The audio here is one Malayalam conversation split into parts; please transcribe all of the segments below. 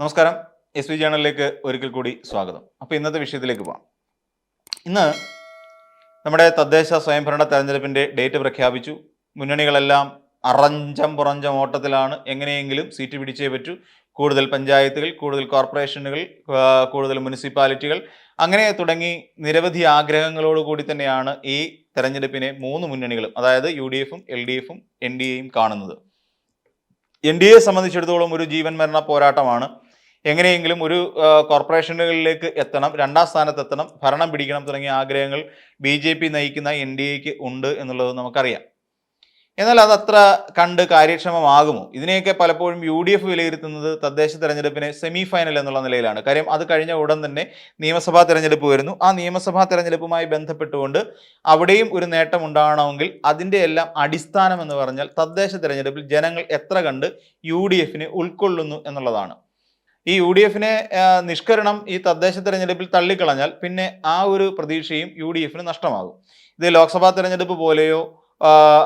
നമസ്കാരം. എസ് വി ജേണലിലേക്ക് ഒരിക്കൽ കൂടി സ്വാഗതം. അപ്പോൾ ഇന്നത്തെ വിഷയത്തിലേക്ക് പോകാം ഇന്ന് നമ്മുടെ തദ്ദേശ സ്വയംഭരണ തെരഞ്ഞെടുപ്പിന്റെ ഡേറ്റ് പ്രഖ്യാപിച്ചു. മുന്നണികളെല്ലാം അറഞ്ചം പുറഞ്ചം ഓട്ടത്തിലാണ് എങ്ങനെയെങ്കിലും സീറ്റ് പിടിച്ചേ പറ്റൂ. കൂടുതൽ പഞ്ചായത്തുകൾ കൂടുതൽ കോർപ്പറേഷനുകൾ കൂടുതൽ മുനിസിപ്പാലിറ്റികൾ അങ്ങനെ തുടങ്ങി നിരവധി ആഗ്രഹങ്ങളോടുകൂടി തന്നെയാണ് ഈ തെരഞ്ഞെടുപ്പിനെ മൂന്ന് മുന്നണികളും അതായത് യു ഡി എഫും എൽ ഡി എഫും എൻ ഡി എയും കാണുന്നത്. എൻ ഡി എയെ സംബന്ധിച്ചിടത്തോളം ഒരു ജീവൻ മരണ പോരാട്ടമാണ്. എങ്ങനെയെങ്കിലും ഒരു കോർപ്പറേഷനുകളിലേക്ക് എത്തണം രണ്ടാം സ്ഥാനത്ത് എത്തണം ഭരണം പിടിക്കണം തുടങ്ങിയ ആഗ്രഹങ്ങൾ ബി ജെ പി നയിക്കുന്ന എൻ ഡി എക്ക് ഉണ്ട് എന്നുള്ളത് നമുക്കറിയാം. എന്നാൽ അത് അത്ര കണ്ട് കാര്യക്ഷമമാകുമോ? ഇതിനെയൊക്കെ പലപ്പോഴും യു ഡി എഫ് വിലയിരുത്തുന്നത് തദ്ദേശ തെരഞ്ഞെടുപ്പിനെ സെമി ഫൈനൽ എന്നുള്ള നിലയിലാണ്. കാര്യം അത് കഴിഞ്ഞ ഉടൻ തന്നെ നിയമസഭാ തെരഞ്ഞെടുപ്പ് വരുന്നു. ആ നിയമസഭാ തെരഞ്ഞെടുപ്പുമായി ബന്ധപ്പെട്ടുകൊണ്ട് അവിടെയും ഒരു നേട്ടം ഉണ്ടാകണമെങ്കിൽ അതിന്റെ എല്ലാം അടിസ്ഥാനം എന്ന് പറഞ്ഞാൽ തദ്ദേശ തെരഞ്ഞെടുപ്പിൽ ജനങ്ങൾ എത്ര കണ്ട് യു ഡി എഫിനെ ഉൾക്കൊള്ളുന്നു എന്നുള്ളതാണ്. ഈ യു ഡി എഫിനെ നിഷ്കരണം ഈ തദ്ദേശ തെരഞ്ഞെടുപ്പിൽ തള്ളിക്കളഞ്ഞാൽ പിന്നെ ആ ഒരു പ്രതീക്ഷയും യു ഡി എഫിന് നഷ്ടമാകും. ഇത് ലോക്സഭാ തെരഞ്ഞെടുപ്പ് പോലെയോ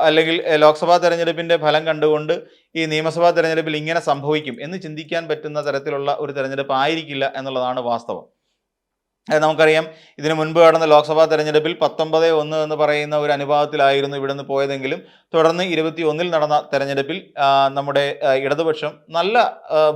അല്ലെങ്കിൽ ലോക്സഭാ തെരഞ്ഞെടുപ്പിന്റെ ഫലം കണ്ടുകൊണ്ട് ഈ നിയമസഭാ തെരഞ്ഞെടുപ്പിൽ ഇങ്ങനെ സംഭവിക്കും എന്ന് ചിന്തിക്കാൻ പറ്റുന്ന തരത്തിലുള്ള ഒരു തെരഞ്ഞെടുപ്പ് ആയിരിക്കില്ല എന്നുള്ളതാണ് വാസ്തവം. നമുക്കറിയാം. ഇതിനു മുൻപ് നടന്ന ലോക്സഭാ തെരഞ്ഞെടുപ്പിൽ പത്തൊമ്പത് ഒന്ന് എന്ന് പറയുന്ന ഒരു അനുപാതത്തിലായിരുന്നു ഇവിടുന്ന് പോയതെങ്കിലും തുടർന്ന് ഇരുപത്തി ഒന്നിൽ നടന്ന തെരഞ്ഞെടുപ്പിൽ നമ്മുടെ ഇടതുപക്ഷം നല്ല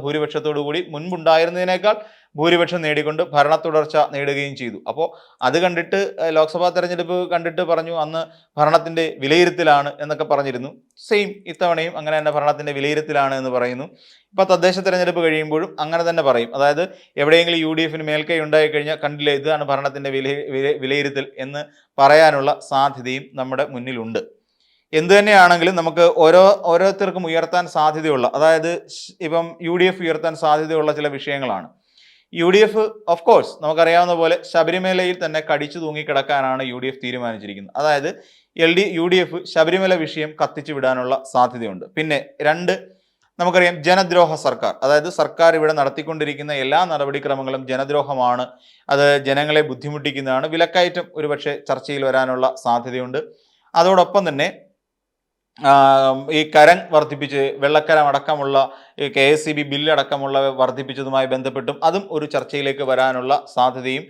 ഭൂരിപക്ഷത്തോടു കൂടി മുൻപുണ്ടായിരുന്നതിനേക്കാൾ ഭൂരിപക്ഷം നേടിക്കൊണ്ട് ഭരണ തുടർച്ച നേടുകയും ചെയ്തു. അപ്പോൾ അത് കണ്ടിട്ട് ലോക്സഭാ തെരഞ്ഞെടുപ്പ് കണ്ടിട്ട് പറഞ്ഞു അന്ന് ഭരണത്തിന്റെ വിലയിരുത്തലാണ് എന്നൊക്കെ പറഞ്ഞിരുന്നു. സെയിം ഇത്തവണയും അങ്ങനെ തന്നെ ഭരണത്തിന്റെ വിലയിരുത്തലാണ് എന്ന് പറയുന്നു. ഇപ്പോൾ തദ്ദേശ തെരഞ്ഞെടുപ്പ് കഴിയുമ്പോഴും അങ്ങനെ തന്നെ പറയും. അതായത് എവിടെയെങ്കിലും യു ഡി എഫിന് മേൽക്കൈ ഉണ്ടായിക്കഴിഞ്ഞാൽ കണ്ടില്ല ഇതാണ് ഭരണത്തിന്റെ വില- വിലയിരുത്തൽ എന്ന് പറയാനുള്ള സാധ്യതയും നമ്മുടെ മുന്നിലുണ്ട്. എന്തു തന്നെയാണെങ്കിലും നമുക്ക് ഓരോ ഓരോരുത്തർക്കും ഉയർത്താൻ സാധ്യതയുള്ള അതായത് ഇപ്പം യു ഡി എഫ് ഉയർത്താൻ സാധ്യതയുള്ള ചില വിഷയങ്ങളാണ്. U D F of course നമുക്കറിയാവുന്ന പോലെ ശബരിമലയിൽ തന്നെ കടിച്ചു തൂങ്ങിക്കിടക്കാനാണ് യു ഡി എഫ് തീരുമാനിച്ചിരിക്കുന്നത്. അതായത് L D U D F Sabarimala വിഷയം കത്തിച്ചു വിടാനുള്ള സാധ്യതയുണ്ട്. പിന്നെ രണ്ട് നമുക്കറിയാം ജനദ്രോഹ സർക്കാർ. അതായത് സർക്കാർ ഇവിടെ നടത്തിക്കൊണ്ടിരിക്കുന്ന എല്ലാ നടപടിക്രമങ്ങളും ജനദ്രോഹമാണ്. അത് ജനങ്ങളെ ബുദ്ധിമുട്ടിക്കുന്നതാണ്. വിലക്കയറ്റം ഒരുപക്ഷെ ചർച്ചയിൽ വരാനുള്ള സാധ്യതയുണ്ട്. അതോടൊപ്പം തന്നെ ഈ കരം വർദ്ധിപ്പിച്ച് വെള്ളക്കരം അടക്കമുള്ള കെ എസ് സി ബി ബില്ലടക്കമുള്ള വർദ്ധിപ്പിച്ചതുമായി ബന്ധപ്പെട്ടും അതും ഒരു ചർച്ചയിലേക്ക് വരാനുള്ള സാധ്യതയും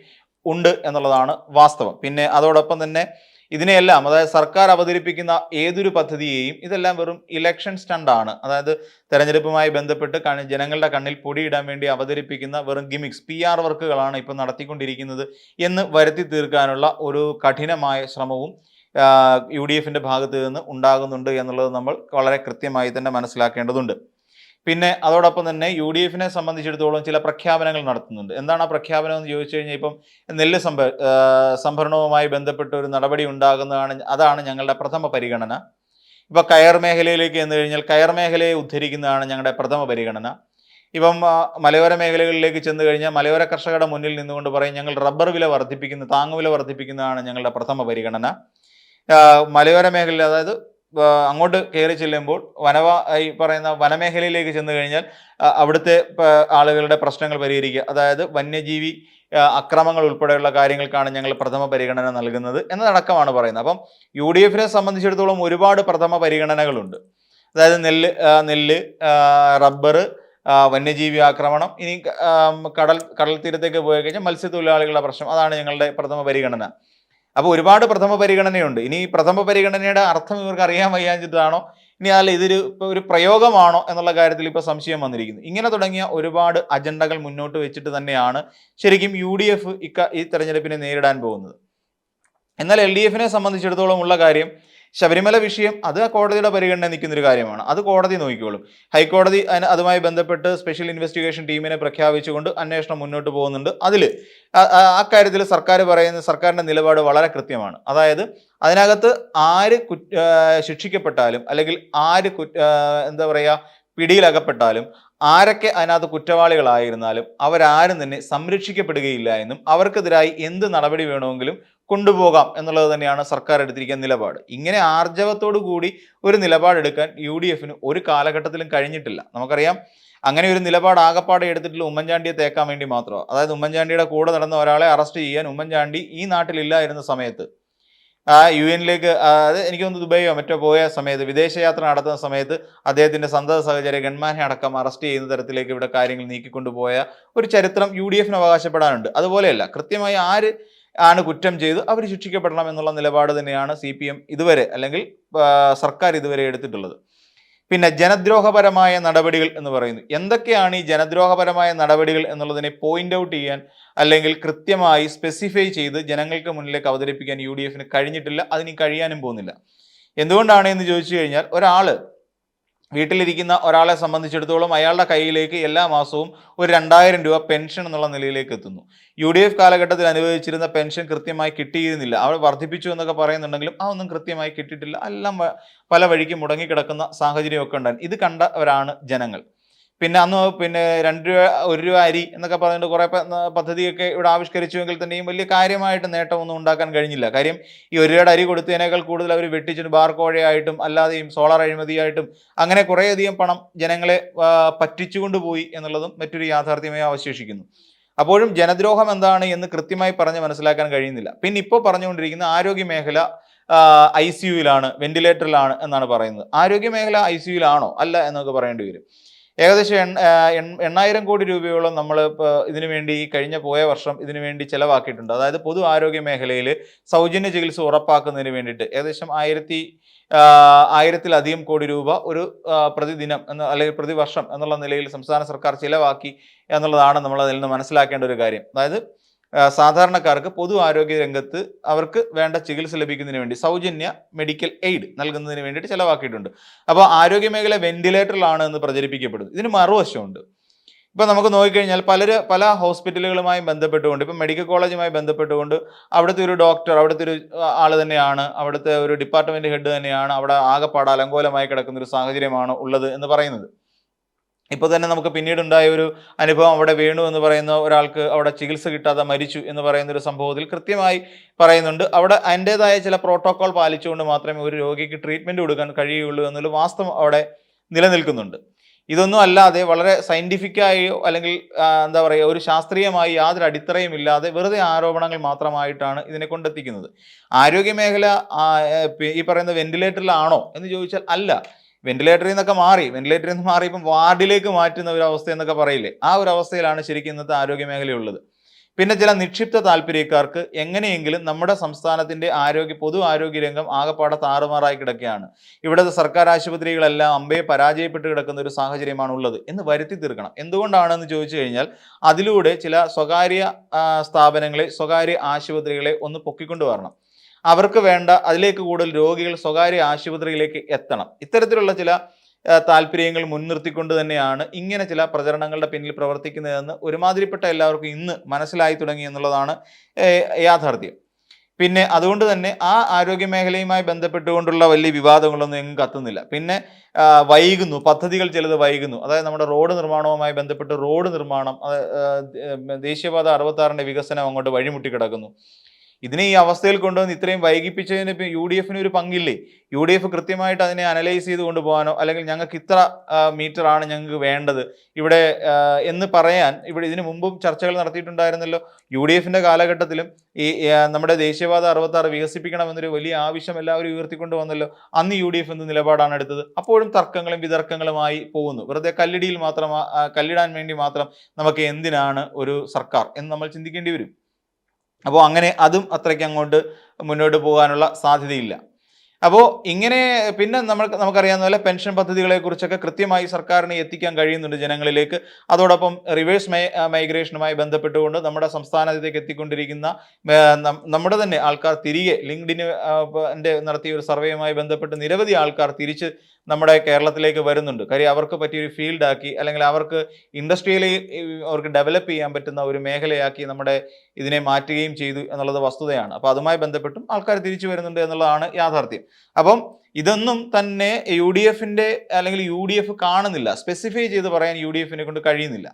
ഉണ്ട് എന്നുള്ളതാണ് വാസ്തവം. പിന്നെ അതോടൊപ്പം തന്നെ ഇതിനെയെല്ലാം അതായത് സർക്കാർ അവതരിപ്പിക്കുന്ന ഏതൊരു പദ്ധതിയെയും ഇതെല്ലാം വെറും ഇലക്ഷൻ സ്റ്റണ്ടാണ്. അതായത് തെരഞ്ഞെടുപ്പുമായി ബന്ധപ്പെട്ട് ജനങ്ങളുടെ കണ്ണിൽ പൊടിയിടാൻ വേണ്ടി അവതരിപ്പിക്കുന്ന വെറും ഗിമിക്സ് പി ആർ വർക്കുകളാണ് ഇപ്പോൾ നടത്തിക്കൊണ്ടിരിക്കുന്നത് എന്ന് വരുത്തി തീർക്കാനുള്ള ഒരു കഠിനമായ ശ്രമവും യു ഡി എഫിന്റെ ഭാഗത്ത് നിന്ന് ഉണ്ടാകുന്നുണ്ട് എന്നുള്ളത് നമ്മൾ വളരെ കൃത്യമായി തന്നെ മനസ്സിലാക്കേണ്ടതുണ്ട്. പിന്നെ അതോടൊപ്പം തന്നെ യു ഡി എഫിനെ സംബന്ധിച്ചിടത്തോളം ചില പ്രഖ്യാപനങ്ങൾ നടത്തുന്നുണ്ട്. എന്താണ് ആ പ്രഖ്യാപനം എന്ന് ചോദിച്ചു കഴിഞ്ഞാൽ ഇപ്പം നെല്ല് സംഭ സംഭരണവുമായി ബന്ധപ്പെട്ട ഒരു നടപടി ഉണ്ടാകുന്നതാണ് അതാണ് ഞങ്ങളുടെ പ്രഥമ പരിഗണന. ഇപ്പം കയർ മേഖലയിലേക്ക് എന്ന് കഴിഞ്ഞാൽ കയർ മേഖലയെ ഉദ്ധരിക്കുന്നതാണ് ഞങ്ങളുടെ പ്രഥമ പരിഗണന. ഇപ്പം മലയോര മേഖലകളിലേക്ക് ചെന്ന് കഴിഞ്ഞാൽ മലയോര കർഷകരുടെ മുന്നിൽ നിന്നുകൊണ്ട് പറയും ഞങ്ങൾ റബ്ബർ വില വർദ്ധിപ്പിക്കുന്ന താങ്ങുവില വർദ്ധിപ്പിക്കുന്നതാണ് ഞങ്ങളുടെ പ്രഥമ പരിഗണന. മലയോര മേഖലയിൽ അതായത് അങ്ങോട്ട് കയറി ചെല്ലുമ്പോൾ വനവ ഈ പറയുന്ന വനമേഖലയിലേക്ക് ചെന്ന് കഴിഞ്ഞാൽ അവിടുത്തെ ആളുകളുടെ പ്രശ്നങ്ങൾ പരിഹരിക്കുക. അതായത് വന്യജീവി അക്രമങ്ങൾ ഉൾപ്പെടെയുള്ള കാര്യങ്ങൾക്കാണ് ഞങ്ങൾ പ്രഥമ പരിഗണന നൽകുന്നത് എന്നതടക്കമാണ് പറയുന്നത്. അപ്പം യു ഡി എഫിനെ സംബന്ധിച്ചിടത്തോളം ഒരുപാട് പ്രഥമ പരിഗണനകളുണ്ട്. അതായത് നെല്ല് നെല്ല് റബ്ബർ വന്യജീവി ആക്രമണം ഇനി കടൽ കടൽ തീരത്തേക്ക് പോയി കഴിഞ്ഞാൽ മത്സ്യത്തൊഴിലാളികളുടെ പ്രശ്നം അതാണ് ഞങ്ങളുടെ പ്രഥമ പരിഗണന. അപ്പോൾ ഒരുപാട് പ്രഥമ പരിഗണനയുണ്ട്. ഇനി പ്രഥമ പരിഗണനയുടെ അർത്ഥം ഇവർക്ക് അറിയാൻ വയ്യാഞ്ഞിട്ടാണോ? ഇനി അല്ല ഇതൊരു ഒരു പ്രയോഗമാണോ എന്നുള്ള കാര്യത്തിൽ ഇപ്പോൾ സംശയം വന്നിരിക്കുന്നു. ഇങ്ങനെ തുടങ്ങിയ ഒരുപാട് അജണ്ടകൾ മുന്നോട്ട് വെച്ചിട്ട് തന്നെയാണ് ശരിക്കും യു ഡി എഫ് ഇക്ക ഈ തെരഞ്ഞെടുപ്പിനെ നേരിടാൻ പോകുന്നത്. എന്നാൽ എൽ ഡി എഫിനെ സംബന്ധിച്ചിടത്തോളം ഉള്ള കാര്യം ശബരിമല വിഷയം അത് കോടതിയുടെ പരിഗണന നിൽക്കുന്നൊരു കാര്യമാണ്. അത് കോടതി നോക്കിക്കോളും. ഹൈക്കോടതി അതുമായി ബന്ധപ്പെട്ട് സ്പെഷ്യൽ ഇൻവെസ്റ്റിഗേഷൻ ടീമിനെ പ്രഖ്യാപിച്ചുകൊണ്ട് അന്വേഷണം മുന്നോട്ട് പോകുന്നുണ്ട്. അതിൽ അക്കാര്യത്തിൽ സർക്കാർ പറയുന്ന സർക്കാരിന്റെ നിലപാട് വളരെ കൃത്യമാണ്. അതായത് അതിനകത്ത് ആര് ശിക്ഷിക്കപ്പെട്ടാലും അല്ലെങ്കിൽ ആര് എന്താ പറയുക പിടിയിലകപ്പെട്ടാലും ആരൊക്കെ അതിനകത്ത് കുറ്റവാളികളായിരുന്നാലും അവരാരും തന്നെ സംരക്ഷിക്കപ്പെടുകയില്ല എന്നും അവർക്കെതിരായി എന്ത് നടപടി വേണമെങ്കിലും കൊണ്ടുപോകാം എന്നുള്ളത് തന്നെയാണ് സർക്കാർ എടുത്തിരിക്കുന്ന നിലപാട്. ഇങ്ങനെ ആർജവത്തോടു കൂടി ഒരു നിലപാടെടുക്കാൻ യു ഡി എഫിന് ഒരു കാലഘട്ടത്തിലും കഴിഞ്ഞിട്ടില്ല. നമുക്കറിയാം അങ്ങനെ ഒരു നിലപാട് ആകപ്പാടെ എടുത്തിട്ടുള്ള ഉമ്മൻചാണ്ടിയെ തേക്കാൻ വേണ്ടി മാത്രമാണ് അതായത് ഉമ്മൻചാണ്ടിയുടെ കൂടെ നടന്ന ഒരാളെ അറസ്റ്റ് ചെയ്യാൻ ഉമ്മൻചാണ്ടി ഈ നാട്ടിലില്ലായിരുന്ന സമയത്ത് ആ യു എനിലേക്ക് അത് എനിക്ക് തോന്നുന്നു ദുബായോ മറ്റോ പോയ സമയത്ത് വിദേശയാത്ര നടത്തുന്ന സമയത്ത് അദ്ദേഹത്തിന്റെ സന്തത സഹചര്യ ഗൺമാനെ അടക്കം അറസ്റ്റ് ചെയ്യുന്ന തരത്തിലേക്ക് ഇവിടെ കാര്യങ്ങൾ നീക്കിക്കൊണ്ടുപോയ ഒരു ചരിത്രം യു ഡി എഫിന് അവകാശപ്പെടാനുണ്ട്. അതുപോലെയല്ല കൃത്യമായി ആര് ആണ് കുറ്റം ചെയ്ത് അവർ ശിക്ഷിക്കപ്പെടണം എന്നുള്ള നിലപാട് തന്നെയാണ് സി പി എം ഇതുവരെ അല്ലെങ്കിൽ സർക്കാർ ഇതുവരെ എടുത്തിട്ടുള്ളത്. പിന്നെ ജനദ്രോഹപരമായ നടപടികൾ എന്ന് പറയുന്നു. എന്തൊക്കെയാണ് ഈ ജനദ്രോഹപരമായ നടപടികൾ എന്നുള്ളതിനെ പോയിന്റ് ഔട്ട് ചെയ്യാൻ അല്ലെങ്കിൽ കൃത്യമായി സ്പെസിഫൈ ചെയ്ത് ജനങ്ങൾക്ക് മുന്നിലേക്ക് അവതരിപ്പിക്കാൻ യു ഡി എഫിന് കഴിഞ്ഞിട്ടില്ല അതിന് കഴിയാനും പോകുന്നില്ല. എന്തുകൊണ്ടാണ് എന്ന് ചോദിച്ചു കഴിഞ്ഞാൽ ഒരാൾ വീട്ടിലിരിക്കുന്ന ഒരാളെ സംബന്ധിച്ചിടത്തോളം അയാളുടെ കയ്യിലേക്ക് എല്ലാ മാസവും ഒരു രണ്ടായിരം രൂപ പെൻഷൻ എന്നുള്ള നിലയിലേക്ക് എത്തുന്നു. യു ഡി എഫ് കാലഘട്ടത്തിൽ അനുവദിച്ചിരുന്ന പെൻഷൻ കൃത്യമായി കിട്ടിയിരുന്നില്ല. അവർ വർദ്ധിപ്പിച്ചു എന്നൊക്കെ പറയുന്നുണ്ടെങ്കിലും അതൊന്നും കൃത്യമായി കിട്ടിയിട്ടില്ല. എല്ലാം പല വഴിക്ക് മുടങ്ങിക്കിടക്കുന്ന സാഹചര്യമൊക്കെ ഉണ്ടായിരുന്നു ഇത് കണ്ടവരാണ് ജനങ്ങൾ. പിന്നെ അന്ന് പിന്നെ രണ്ട് രൂപ ഒരു രൂപ അരി എന്നൊക്കെ പറഞ്ഞിട്ട് കുറേ പദ്ധതിയൊക്കെ ഇവിടെ ആവിഷ്കരിച്ചുവെങ്കിൽ തന്നെയും വലിയ കാര്യമായിട്ട് നേട്ടമൊന്നും ഉണ്ടാക്കാൻ കഴിഞ്ഞില്ല. കാര്യം ഈ ഒരു രൂപയുടെ അരി കൊടുത്തതിനേക്കാൾ കൂടുതൽ അവർ വെട്ടിച്ചിട്ട് ബാർ കോഴയായിട്ടും അല്ലാതെയും സോളാർ അഴിമതിയായിട്ടും അങ്ങനെ കുറേയധികം പണം ജനങ്ങളെ പറ്റിച്ചുകൊണ്ട് പോയി എന്നുള്ളതും മറ്റൊരു യാഥാർത്ഥ്യമായി അവശേഷിക്കുന്നു. അപ്പോഴും ജനദ്രോഹം എന്താണ് എന്ന് കൃത്യമായി പറഞ്ഞ് മനസ്സിലാക്കാൻ കഴിയുന്നില്ല. പിന്നെ ഇപ്പോൾ പറഞ്ഞുകൊണ്ടിരിക്കുന്ന ആരോഗ്യ മേഖല ഐ സി യുയിലാണ് വെന്റിലേറ്ററിലാണ് എന്നാണ് പറയുന്നത്. ആരോഗ്യ മേഖല ഐ സി യുയിലാണോ അല്ല എന്നൊക്കെ പറയേണ്ടി വരും. ഏകദേശം എണ്ണായിരം കോടി രൂപയോളം നമ്മൾ ഇതിനു വേണ്ടി കഴിഞ്ഞ പോയ വർഷം ഇതിനു വേണ്ടി ചെലവാക്കിയിട്ടുണ്ട്. അതായത് പൊതു ആരോഗ്യ മേഖലയിൽ സൗജന്യ ചികിത്സ ഉറപ്പാക്കുന്നതിന് വേണ്ടിയിട്ട് ഏകദേശം ആയിരത്തി ആയിരത്തിലധികം കോടി രൂപ ഒരു പ്രതിദിനം എന്ന അല്ലെങ്കിൽ പ്രതിവർഷം എന്നുള്ള നിലയിൽ സംസ്ഥാന സർക്കാർ ചിലവാക്കി എന്നുള്ളതാണ് നമ്മൾ അതിൽ നിന്ന് മനസ്സിലാക്കേണ്ട ഒരു കാര്യം. അതായത് സാധാരണക്കാർക്ക് പൊതു ആരോഗ്യ രംഗത്ത് അവർക്ക് വേണ്ട ചികിത്സ ലഭിക്കുന്നതിന് വേണ്ടി സൗജന്യ മെഡിക്കൽ എയ്ഡ് നൽകുന്നതിന് വേണ്ടിയിട്ട് ചിലവാക്കിയിട്ടുണ്ട്. അപ്പോൾ ആരോഗ്യ മേഖല വെന്റിലേറ്ററിലാണ് എന്ന് പ്രചരിപ്പിക്കപ്പെടുന്നു ഇതിന് മറുവശമുണ്ട്. ഇപ്പോൾ നമുക്ക് നോക്കിക്കഴിഞ്ഞാൽ പലര് പല ഹോസ്പിറ്റലുകളുമായി ബന്ധപ്പെട്ടുകൊണ്ട് ഇപ്പം മെഡിക്കൽ കോളേജുമായി ബന്ധപ്പെട്ടുകൊണ്ട് അവിടുത്തെ ഒരു ഡോക്ടർ അവിടുത്തെ ഒരു ആൾ തന്നെയാണ് അവിടുത്തെ ഒരു ഡിപ്പാർട്ട്മെന്റ് ഹെഡ് തന്നെയാണ് അവിടെ ആകെപ്പാട് അലങ്കോലമായി കിടക്കുന്ന ഒരു സാഹചര്യമാണ് ഉള്ളത് എന്ന് പറയുന്നത്. ഇപ്പോൾ തന്നെ നമുക്ക് പിന്നീടുണ്ടായ ഒരു അനുഭവം അവിടെ വീണു എന്ന് പറയുന്ന ഒരാൾക്ക് അവിടെ ചികിത്സ കിട്ടാതെ മരിച്ചു എന്ന് പറയുന്ന ഒരു സംഭവത്തിൽ കൃത്യമായി പറയുന്നുണ്ട്. അവിടെ അതിന്റെതായ ചില പ്രോട്ടോകോൾ പാലിച്ചുകൊണ്ട് മാത്രമേ ഒരു രോഗിക്ക് ട്രീറ്റ്മെന്റ് കൊടുക്കാൻ കഴിയുള്ളൂ എന്നുള്ള വാസ്തവം അവിടെ നിലനിൽക്കുന്നുണ്ട്. ഇതൊന്നും അല്ലാതെ വളരെ സയന്റിഫിക്കായോ അല്ലെങ്കിൽ എന്താ പറയുക ഒരു ശാസ്ത്രീയമായി യാതൊരു അടിത്തറയും ഇല്ലാതെ വെറുതെ ആരോപണങ്ങൾ മാത്രമായിട്ടാണ് ഇതിനെ കൊണ്ടെത്തിക്കുന്നത്. ആരോഗ്യ മേഖല ആ, ഏ, പി- ഈ പറയുന്ന വെന്റിലേറ്ററിലാണോ എന്ന് ചോദിച്ചാൽ അല്ല. വെന്റിലേറ്ററിൽ നിന്നൊക്കെ മാറി. വെന്റിലേറ്ററിൽ നിന്ന് മാറി ഇപ്പം വാർഡിലേക്ക് മാറ്റുന്ന ഒരു അവസ്ഥ എന്നൊക്കെ പറയില്ലേ? ആ ഒരു അവസ്ഥയിലാണ് ശരിക്കും ഇന്നത്തെ ആരോഗ്യ മേഖലയുള്ളത് പിന്നെ ചില നിക്ഷിപ്ത താല്പര്യക്കാർക്ക് എങ്ങനെയെങ്കിലും നമ്മുടെ സംസ്ഥാനത്തിന്റെ ആരോഗ്യ പൊതു ആരോഗ്യ രംഗം ആകെപ്പാടെ താറുമാറായി കിടക്കുകയാണ്. ഇവിടുത്തെ സർക്കാർ ആശുപത്രികളെല്ലാം അമ്പയെ പരാജയപ്പെട്ട് കിടക്കുന്ന ഒരു സാഹചര്യമാണ് ഉള്ളത് എന്ന് വരുത്തി തീർക്കണം. എന്തുകൊണ്ടാണെന്ന് ചോദിച്ചു കഴിഞ്ഞാൽ അതിലൂടെ ചില സ്വകാര്യ സ്ഥാപനങ്ങളെ സ്വകാര്യ ആശുപത്രികളെ ഒന്ന് പൊക്കിക്കൊണ്ടു വരണം. അവർക്ക് വേണ്ട അതിലേക്ക് കൂടുതൽ രോഗികൾ സ്വകാര്യ ആശുപത്രിയിലേക്ക് എത്തണം. ഇത്തരത്തിലുള്ള ചില താല്പര്യങ്ങൾ മുൻനിർത്തിക്കൊണ്ട് തന്നെയാണ് ഇങ്ങനെ ചില പ്രചരണങ്ങളുടെ പിന്നിൽ പ്രവർത്തിക്കുന്നതെന്ന് ഒരുമാതിരിപ്പെട്ട എല്ലാവർക്കും ഇന്ന് മനസ്സിലായി തുടങ്ങി എന്നുള്ളതാണ് യാഥാർത്ഥ്യം. പിന്നെ അതുകൊണ്ട് തന്നെ ആ ആരോഗ്യ മേഖലയുമായി ബന്ധപ്പെട്ടുകൊണ്ടുള്ള വലിയ വിവാദങ്ങളൊന്നും എങ്ങും കത്തുന്നില്ല. പിന്നെ വൈകുന്നു പദ്ധതികൾ ചിലത് വൈകുന്നു. അതായത് നമ്മുടെ റോഡ് നിർമ്മാണവുമായി ബന്ധപ്പെട്ട് റോഡ് നിർമ്മാണം ദേശീയപാത അറുപത്താറിന്റെ വികസനം അങ്ങോട്ട് വഴിമുട്ടി കിടക്കുന്നു. ഇതിനെ ഈ അവസ്ഥയിൽ കൊണ്ടുവന്ന് ഇത്രയും വൈകിപ്പിച്ചതിന് യു ഡി എഫിന് ഒരു പങ്കില്ലേ? യു ഡി എഫ് കൃത്യമായിട്ട് അതിനെ അനലൈസ് ചെയ്ത് കൊണ്ടുപോകാനോ അല്ലെങ്കിൽ ഞങ്ങൾക്ക് ഇത്ര മീറ്റർ ആണ് ഞങ്ങൾക്ക് വേണ്ടത്. ഇവിടെ എന്ന് പറയാൻ ഇവിടെ ഇതിനു മുമ്പും ചർച്ചകൾ നടത്തിയിട്ടുണ്ടായിരുന്നല്ലോ. യു ഡി എഫിന്റെ കാലഘട്ടത്തിലും ഈ നമ്മുടെ ദേശീയപാത അറുപത്താറ് വികസിപ്പിക്കണമെന്നൊരു വലിയ ആവശ്യം എല്ലാവരും ഉയർത്തിക്കൊണ്ട് വന്നല്ലോ. അന്ന് യു ഡി എഫ് എന്ത് നിലപാടാണ് എടുത്തത്? അപ്പോഴും തർക്കങ്ങളും വിതർക്കങ്ങളുമായി പോകുന്നു. വെറുതെ കല്ലിടിയിൽ മാത്രം കല്ലിടാൻ വേണ്ടി മാത്രം നമുക്ക് എന്തിനാണ് ഒരു സർക്കാർ എന്ന് നമ്മൾ ചിന്തിക്കേണ്ടി വരും. അപ്പോൾ അങ്ങനെ അതും അത്രയ്ക്ക് അങ്ങോട്ട് മുന്നോട്ട് പോകാനുള്ള സാധ്യതയില്ല. അപ്പോൾ ഇങ്ങനെ പിന്നെ നമ്മൾ നമുക്കറിയാവുന്ന പോലെ പെൻഷൻ പദ്ധതികളെ കുറിച്ചൊക്കെ കൃത്യമായി സർക്കാരിന് എത്തിക്കാൻ കഴിയുന്നുണ്ട് ജനങ്ങളിലേക്ക്. അതോടൊപ്പം റിവേഴ്സ് മൈഗ്രേഷനുമായി ബന്ധപ്പെട്ടുകൊണ്ട് നമ്മുടെ സംസ്ഥാനത്തേക്ക് എത്തിക്കൊണ്ടിരിക്കുന്ന നമ്മുടെ തന്നെ ആൾക്കാർ തിരികെ ലിങ്ക്ഡിന് നടത്തിയ ഒരു സർവേയുമായി ബന്ധപ്പെട്ട് നിരവധി ആൾക്കാർ തിരിച്ച് നമ്മുടെ കേരളത്തിലേക്ക് വരുന്നുണ്ട്. കാര്യം അവർക്ക് പറ്റിയൊരു ഫീൽഡാക്കി അല്ലെങ്കിൽ അവർക്ക് ഇൻഡസ്ട്രിയലി അവർക്ക് ഡെവലപ്പ് ചെയ്യാൻ പറ്റുന്ന ഒരു മേഖലയാക്കി നമ്മുടെ ഇതിനെ മാറ്റുകയും ചെയ്തു എന്നുള്ളത് വസ്തുതയാണ്. അപ്പോൾ അതുമായി ബന്ധപ്പെട്ടും ആൾക്കാർ തിരിച്ചു വരുന്നുണ്ട് എന്നുള്ളതാണ് യാഥാർത്ഥ്യം. അപ്പം ഇതൊന്നും തന്നെ യു ഡി എഫിന്റെ അല്ലെങ്കിൽ യു ഡി എഫ് കാണുന്നില്ല. സ്പെസിഫൈ ചെയ്ത് പറയാൻ യു ഡി എഫിനെ കൊണ്ട് കഴിയുന്നില്ല.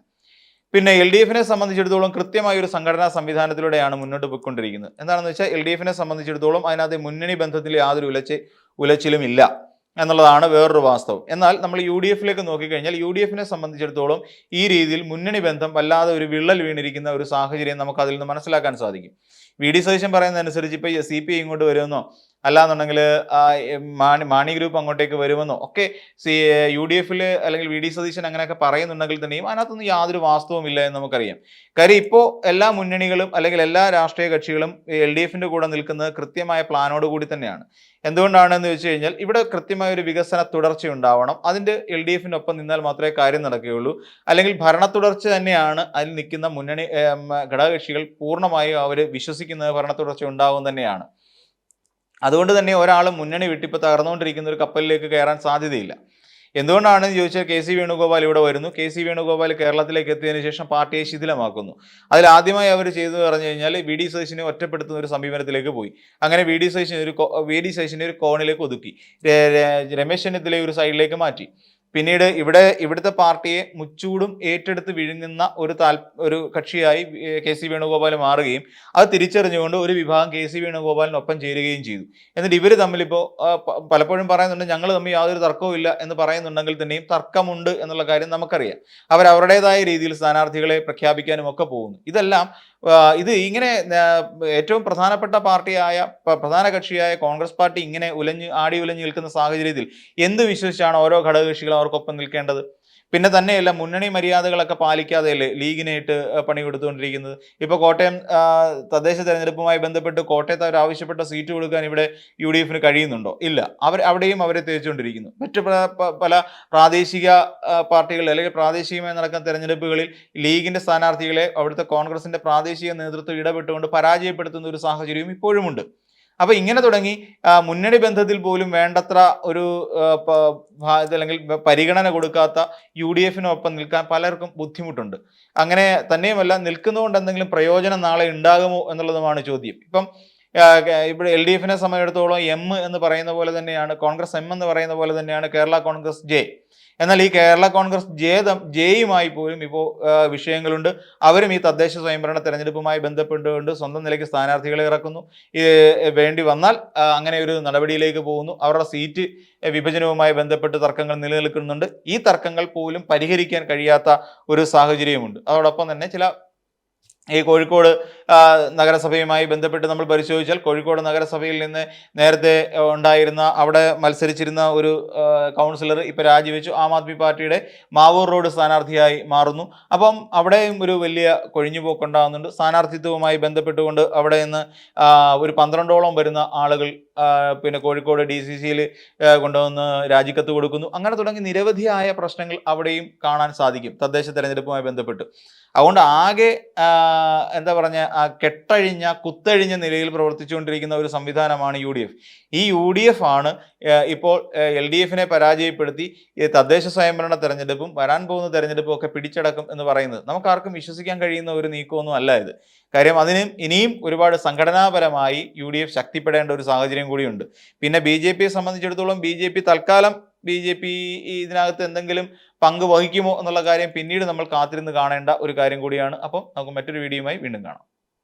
പിന്നെ എൽ ഡി എഫിനെ സംബന്ധിച്ചിടത്തോളം കൃത്യമായ ഒരു സംഘടനാ സംവിധാനത്തിലൂടെയാണ് മുന്നോട്ട് പോയിക്കൊണ്ടിരിക്കുന്നത്. എന്താണെന്ന് വെച്ചാൽ എൽ ഡി എഫിനെ സംബന്ധിച്ചിടത്തോളം അതിനകത്ത് മുന്നണി ബന്ധത്തിൽ യാതൊരു ഉലച്ച് ഉലച്ചിലും ഇല്ല എന്നുള്ളതാണ് വേറൊരു വാസ്തവം. എന്നാൽ നമ്മൾ യു ഡി എഫിലേക്ക് നോക്കിക്കഴിഞ്ഞാൽ യു ഡി എഫിനെ സംബന്ധിച്ചിടത്തോളം ഈ രീതിയിൽ മുന്നണി ബന്ധം വല്ലാതെ ഒരു വിള്ളൽ വീണിരിക്കുന്ന ഒരു സാഹചര്യം നമുക്ക് അതിൽ നിന്ന് മനസ്സിലാക്കാൻ സാധിക്കും. വി ഡി സതീശൻ പറയുന്നതനുസരിച്ച് ഇപ്പോൾ സി പി ഐ ഇങ്ങോട്ട് വരുമെന്നോ അല്ലാന്നുണ്ടെങ്കിൽ മാണി മാണി ഗ്രൂപ്പ് അങ്ങോട്ടേക്ക് വരുമെന്നോ? ഒക്കെ സി യു ഡി എഫിൽ അല്ലെങ്കിൽ വി ഡി സതീശൻ അങ്ങനെയൊക്കെ പറയുന്നുണ്ടെങ്കിൽ തന്നെയും അതിനകത്തൊന്നും യാതൊരു വാസ്തവവും ഇല്ല എന്ന് നമുക്കറിയാം. കാര്യം ഇപ്പോൾ എല്ലാ മുന്നണികളും അല്ലെങ്കിൽ എല്ലാ രാഷ്ട്രീയ കക്ഷികളും എൽ ഡി എഫിന്റെ കൂടെ നിൽക്കുന്നത് കൃത്യമായ പ്ലാനോട് കൂടി തന്നെയാണ്. എന്തുകൊണ്ടാണെന്ന് വെച്ച് കഴിഞ്ഞാൽ ഇവിടെ കൃത്യമായ ഒരു വികസന തുടർച്ച ഉണ്ടാവണം. അതിന്റെ എൽ ഡി എഫിനൊപ്പം നിന്നാൽ മാത്രമേ കാര്യം നടക്കുകയുള്ളൂ. അല്ലെങ്കിൽ ഭരണ തുടർച്ച തന്നെയാണ് അതിൽ നിൽക്കുന്ന മുന്നണി ഘടകകക്ഷികൾ പൂർണമായും അവർ വിശ്വസിക്കുന്നത് ഭരണ തുടർച്ച ഉണ്ടാവും തന്നെയാണ്. അതുകൊണ്ട് തന്നെ ഒരാൾ മുന്നണി വിട്ടിപ്പോൾ തകർന്നുകൊണ്ടിരിക്കുന്ന ഒരു കപ്പലിലേക്ക് കയറാൻ സാധ്യതയില്ല. എന്തുകൊണ്ടാണെന്ന് ചോദിച്ചാൽ കെ സി വേണുഗോപാൽ ഇവിടെ വരുന്നു. കെ സി വേണുഗോപാൽ കേരളത്തിലേക്ക് എത്തിയതിനു ശേഷം പാർട്ടിയെ ശിഥിലമാക്കുന്നു. അതിൽ ആദ്യമായി അവർ ചെയ്തു പറഞ്ഞു കഴിഞ്ഞാൽ വി ഡി സതീശിനെ ഒറ്റപ്പെടുത്തുന്ന ഒരു സമീപനത്തിലേക്ക് പോയി. അങ്ങനെ വി ഡി സതീശിനെ ഒരു വി ഡി സതീശിനെ ഒരു കോണിലേക്ക് ഒതുക്കി. രമേശ് ചെന്നിത്തലയെ ഒരു സൈഡിലേക്ക് മാറ്റി. പിന്നീട് ഇവിടെ ഇവിടുത്തെ പാർട്ടിയെ മുച്ചൂടും ഏറ്റെടുത്ത് വിഴുങ്ങുന്ന ഒരു താൽ ഒരു കക്ഷിയായി കെ സി വേണുഗോപാൽ മാറുകയും അത് തിരിച്ചറിഞ്ഞുകൊണ്ട് ഒരു വിഭാഗം കെ സി വേണുഗോപാലിനൊപ്പം ചേരുകയും ചെയ്തു. എന്നിട്ട് ഇവർ തമ്മിലിപ്പോൾ പലപ്പോഴും പറയുന്നുണ്ട് ഞങ്ങൾ തമ്മിൽ യാതൊരു തർക്കവും ഇല്ല എന്ന് പറയുന്നുണ്ടെങ്കിൽ തന്നെയും തർക്കമുണ്ട് എന്നുള്ള കാര്യം നമുക്കറിയാം. അവർ രീതിയിൽ സ്ഥാനാർത്ഥികളെ പ്രഖ്യാപിക്കാനും ഒക്കെ പോകുന്നു. ഇതെല്ലാം ഇത് ഇങ്ങനെ ഏറ്റവും പ്രധാനപ്പെട്ട പാർട്ടിയായ പ്രധാന കക്ഷിയായ കോൺഗ്രസ് പാർട്ടി ഇങ്ങനെ ഉലഞ്ഞ് ആടി ഉലഞ്ഞ് നിൽക്കുന്ന സാഹചര്യത്തിൽ എന്ത് വിശ്വസിച്ചാണ് ഓരോ ഘടകകക്ഷികളും അവർക്കൊപ്പം നിൽക്കേണ്ടത്? പിന്നെ തന്നെയല്ല മുന്നണി മര്യാദകളൊക്കെ പാലിക്കാതെയല്ലേ ലീഗിനായിട്ട് പണി കൊടുത്തുകൊണ്ടിരിക്കുന്നത്? ഇപ്പോൾ കോട്ടയം തദ്ദേശ തെരഞ്ഞെടുപ്പുമായി ബന്ധപ്പെട്ട് കോട്ടയത്ത് അവർ ആവശ്യപ്പെട്ട സീറ്റ് കൊടുക്കാൻ ഇവിടെ യു ഡി എഫിന് കഴിയുന്നുണ്ടോ? ഇല്ല. അവർ അവിടെയും അവരെ തേച്ചുകൊണ്ടിരിക്കുന്നു. മറ്റ് പല പ്രാദേശിക പാർട്ടികളിൽ അല്ലെങ്കിൽ പ്രാദേശികമായി നടക്കുന്ന തെരഞ്ഞെടുപ്പുകളിൽ ലീഗിന്റെ സ്ഥാനാർത്ഥികളെ അവിടുത്തെ കോൺഗ്രസിന്റെ പ്രാദേശിക നേതൃത്വം ഇടപെട്ടുകൊണ്ട് പരാജയപ്പെടുത്തുന്ന ഒരു സാഹചര്യവും ഇപ്പോഴുമുണ്ട്. അപ്പൊ ഇങ്ങനെ തുടങ്ങി മുന്നണി ബന്ധത്തിൽ പോലും വേണ്ടത്ര ഒരു അല്ലെങ്കിൽ പരിഗണന കൊടുക്കാത്ത യു ഡി എഫിനൊപ്പം നിൽക്കാൻ പലർക്കും ബുദ്ധിമുട്ടുണ്ട്. അങ്ങനെ തന്നെയുമല്ല നിൽക്കുന്നതുകൊണ്ട് എന്തെങ്കിലും പ്രയോജനം നാളെ ഉണ്ടാകുമോ എന്നുള്ളതുമാണ് ചോദ്യം. ഇപ്പം ഇവിടെ എൽ ഡി എഫിനെ സമയമെടുത്തോളം എം എന്ന് പറയുന്ന പോലെ തന്നെയാണ് കോൺഗ്രസ് എം എന്ന് പറയുന്ന പോലെ തന്നെയാണ് കേരള കോൺഗ്രസ് ജെ. എന്നാൽ ഈ കേരള കോൺഗ്രസ് ജെ ജെയുമായി പോലും ഇപ്പോൾ വിഷയങ്ങളുണ്ട്. അവരും ഈ തദ്ദേശ സ്വയംഭരണ തെരഞ്ഞെടുപ്പുമായി ബന്ധപ്പെട്ടുകൊണ്ട് സ്വന്തം നിലയ്ക്ക് സ്ഥാനാർത്ഥികളെ ഇറക്കുന്നു. വേണ്ടി വന്നാൽ അങ്ങനെ ഒരു നടപടിയിലേക്ക് പോകുന്നു. അവരുടെ സീറ്റ് വിഭജനവുമായി ബന്ധപ്പെട്ട് തർക്കങ്ങൾ നിലനിൽക്കുന്നുണ്ട്. ഈ തർക്കങ്ങൾ പോലും പരിഹരിക്കാൻ കഴിയാത്ത ഒരു സാഹചര്യമുണ്ട് അതോടൊപ്പം തന്നെ ചില ഈ കോഴിക്കോട് നഗരസഭയുമായി ബന്ധപ്പെട്ട് നമ്മൾ പരിശോധിച്ചാൽ കോഴിക്കോട് നഗരസഭയിൽ നിന്ന് നേരത്തെ ഉണ്ടായിരുന്ന അവിടെ മത്സരിച്ചിരുന്ന ഒരു കൗൺസിലർ ഇപ്പോൾ രാജിവെച്ചു. ആം ആദ്മി പാർട്ടിയുടെ മാവൂർ റോഡ് സ്ഥാനാർത്ഥിയായി മാറുന്നു. അപ്പം അവിടെയും ഒരു വലിയ കൊഴിഞ്ഞുപോക്കുണ്ടാകുന്നുണ്ട് സ്ഥാനാർത്ഥിത്വവുമായി ബന്ധപ്പെട്ടുകൊണ്ട് അവിടെ നിന്ന് ഒരു പന്ത്രണ്ടോളം വരുന്ന ആളുകൾ പിന്നെ കോഴിക്കോട് ഡി സി സിയിൽ കൊണ്ടുവന്ന് രാജിക്കത്ത് കൊടുക്കുന്നു. അങ്ങനെ തുടങ്ങി നിരവധിയായ പ്രശ്നങ്ങൾ അവിടെയും കാണാൻ സാധിക്കും തദ്ദേശ തെരഞ്ഞെടുപ്പുമായി ബന്ധപ്പെട്ട്. അതുകൊണ്ട് ആകെ എന്താ പറഞ്ഞ ആ കെട്ടഴിഞ്ഞ കുത്തഴിഞ്ഞ നിലയിൽ പ്രവർത്തിച്ചുകൊണ്ടിരിക്കുന്ന ഒരു സംവിധാനമാണ് യു ഡി എഫ്. ഈ യു ഡി എഫ് ആണ് ഇപ്പോൾ എൽ ഡി എഫിനെ പരാജയപ്പെടുത്തി തദ്ദേശ സ്വയംഭരണ തെരഞ്ഞെടുപ്പും വരാൻ പോകുന്ന തെരഞ്ഞെടുപ്പും ഒക്കെ പിടിച്ചടക്കും എന്ന് പറയുന്നത്. നമുക്ക് ആർക്കും വിശ്വസിക്കാൻ കഴിയുന്ന ഒരു നീക്കമൊന്നും അല്ല ഇത്. കാര്യം അതിനും ഇനിയും ഒരുപാട് സംഘടനാപരമായി യു ഡി എഫ് ശക്തിപ്പെടേണ്ട ഒരു സാഹചര്യം കൂടിയുണ്ട്. പിന്നെ ബി ജെ പിയെ സംബന്ധിച്ചിടത്തോളം ബി ജെ പി തൽക്കാലം ബി ജെ പി ഇതിനകത്ത് എന്തെങ്കിലും പങ്ക് വഹിക്കുമോ എന്നുള്ള കാര്യം പിന്നീട് നമ്മൾ കാത്തിരുന്ന് കാണേണ്ട ഒരു കാര്യം കൂടിയാണ്. അപ്പം നമുക്ക് മറ്റൊരു വീഡിയോയുമായി വീണ്ടും കാണാം.